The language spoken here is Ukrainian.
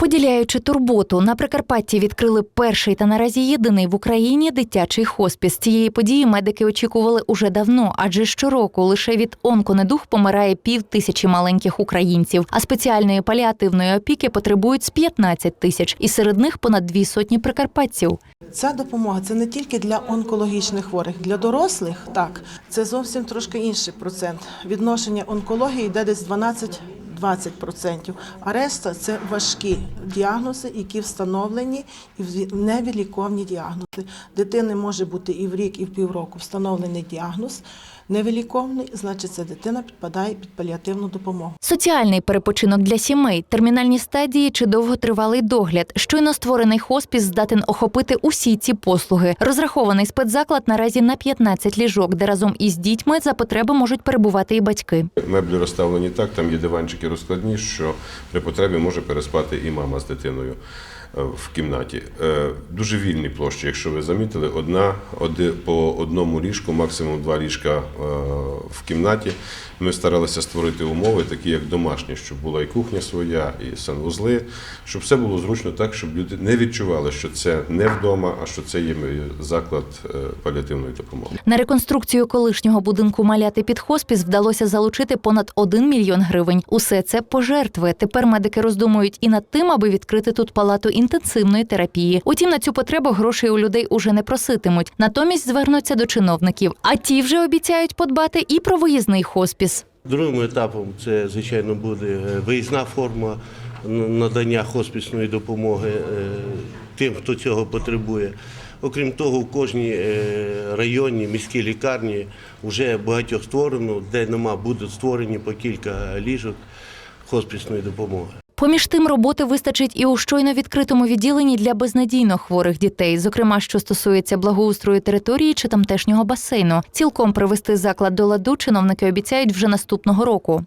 Поділяючи турботу, на Прикарпатті відкрили перший та наразі єдиний в Україні дитячий хоспіс. Цієї події медики очікували уже давно, адже щороку лише від онконедуг помирає пів тисячі маленьких українців. А спеціальної паліативної опіки потребують з 15 тисяч, і серед них понад дві сотні прикарпатців. Ця допомога це не тільки для онкологічних хворих, для дорослих так це зовсім трошки інший процент. Відношення онкології йде десь 12 20%. А решта це важкі діагнози, які встановлені і невиліковні діагнози. Дитини може бути і в рік, і в півроку встановлений діагноз. Невиліковний, значить, ця дитина підпадає під паліативну допомогу. Соціальний перепочинок для сімей, термінальні стадії чи довготривалий догляд. Щойно створений хоспіс здатен охопити усі ці послуги. Розрахований спецзаклад наразі на 15 ліжок, де разом із дітьми за потреби можуть перебувати і батьки. Меблі розставлені так, там є диванчики розкладні, що при потребі може переспати і мама з дитиною е, в кімнаті. Е, Дуже вільні площі, якщо ви замітили, одна оди, по одному ліжку, максимум два ліжка е, в кімнаті. Ми старалися створити умови, такі як домашні, щоб була і кухня своя, і санвузли, щоб все було зручно так, щоб люди не відчували, що це не вдома, а що це є заклад паліативної допомоги. На реконструкцію колишнього будинку маляти під хоспіс вдалося залучити понад 1 мільйон гривень. Усе це пожертви. Тепер медики роздумують і над тим, аби відкрити тут палату інтенсивної терапії. Утім, на цю потребу грошей у людей уже не проситимуть. Натомість звернуться до чиновників. А ті вже обіцяють подбати і про виїзний хоспіс. Другим етапом це, звичайно, буде е, виїзна форма надання хоспісної допомоги е, тим, хто цього потребує. Окрім того, в кожній е, районній міській лікарні вже багатьох створено, де нема, будуть створені по кілька ліжок хоспісної допомоги. Поміж тим, роботи вистачить і у щойно відкритому відділенні для безнадійно хворих дітей, зокрема, що стосується благоустрою території чи тамтешнього басейну. Цілком привести заклад до ладу чиновники обіцяють вже наступного року.